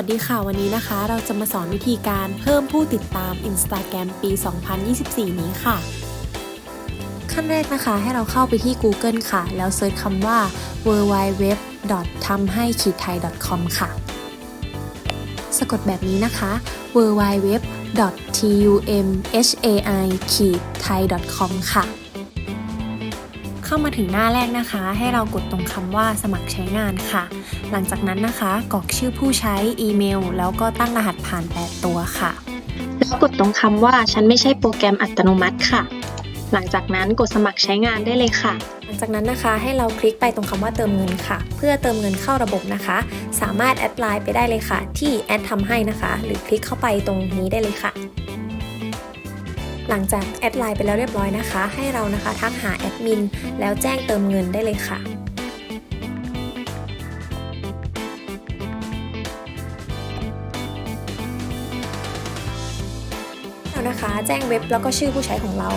วัสดีค่ะวันนี้นะคะ เราจะมาสอนวิธีการเพิ่มผู้ติดตาม Instagram ปี 2024 นี้ค่ะ ขั้นแรกนะคะให้เราเข้าไปที่ Google ค่ะ แล้วเซิร์ชคำว่า w w w ทำให้ขีดไทย .com ค่ะ สะกดแบบนี้นะคะ w w w t u m h a i t a i com ค่ะ เข้ามาถึงหน้าแรกนะคะ ให้เรากดตรงคำว่าสมัครใช้งานค่ะ หลังจากนั้นนะคะกรอกชื่อผู้ใช้อีเมล แล้วก็ตั้งรหัสผ่าน 8 ตัวค่ะ แล้วกดตรงคำว่าฉันไม่ใช่โปรแกรมอัตโนมัติค่ะ หลังจากนั้นกดสมัครใช้งานได้เลยค่ะหลังจากนั้นนะคะให้เราคลิกไปตรงคำว่าเติมเงินค่ะ เพื่อเติมเงินเข้าระบบนะคะ สามารถแอดไลน์ไปได้เลยค่ะ ที่แอดทำให้นะคะ หรือคลิกเข้าไปตรงนี้ได้เลยค่ะ หลังจากแอดไลน์ไปแล้วเรียบร้อยนะคะ ให้เรานะคะทักหาแอดมินแล้วแจ้งเติมเงินได้เลยค่ะแล้วนะคะแจ้งเว็บแล้วก็ชื่อผู้ใช้ของเรา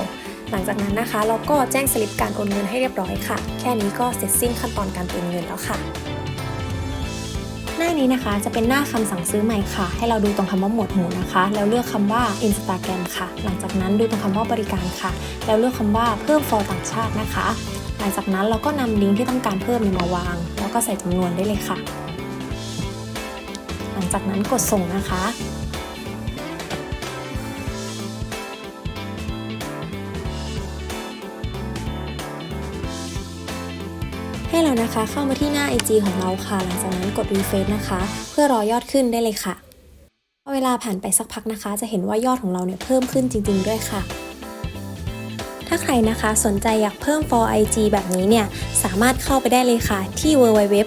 หลังจากนั้นนะคะ เราก็แจ้งสลิปการโอนเงินให้เรียบร้อยค่ะ แค่นี้ก็เสร็จสิ้นขั้นตอนการโอนเงินแล้วค่ะ น้านี้นะคะจะเป็นหน้าคำสั่งซื้อใหม่ค่ะ ให้เราดูตรงคำว่าหมวดหมู่นะคะ แล้วเลือกคำว่า Instagram ค่ะ หลังจากนั้นดูตรงคำว่าบริการค่ะ แล้วเลือกคำว่าเพิ่ม for ต่างชาตินะคะ หลังจากนั้นเราก็นำลิงก์ที่ต้องการเพิ่มมาวาง แล้วก็ใส่จำนวนได้เลยค่ะ หลังจากนั้นกดส่งนะคะ ให้เรานะคะเข้ามาที่หน้า IG ของเราค่ะ หลังจากนั้นกด refresh นะคะ เพื่อรอยอดขึ้นได้เลยค่ะพอเวลาผ่านไปสักพักนะคะ จะเห็นว่ายอดของเราเนี่ยเพิ่มขึ้นจริง ๆ ด้วยค่ะ ถ้าใครนะคะสนใจอยากเพิ่ม for IG แบบนี้เนี่ย สามารถเข้าไปได้เลยค่ะ ที่ www.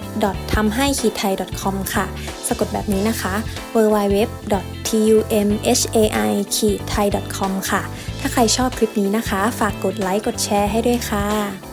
ทำให้ขีดไทย .com ค่ะ สะกดแบบนี้นะคะ www. t u m h a i ขีดไทย .com ค่ะ ถ้าใครชอบคลิปนี้นะคะ ฝากกดไลค์ กดแชร์ให้ด้วยค่ะ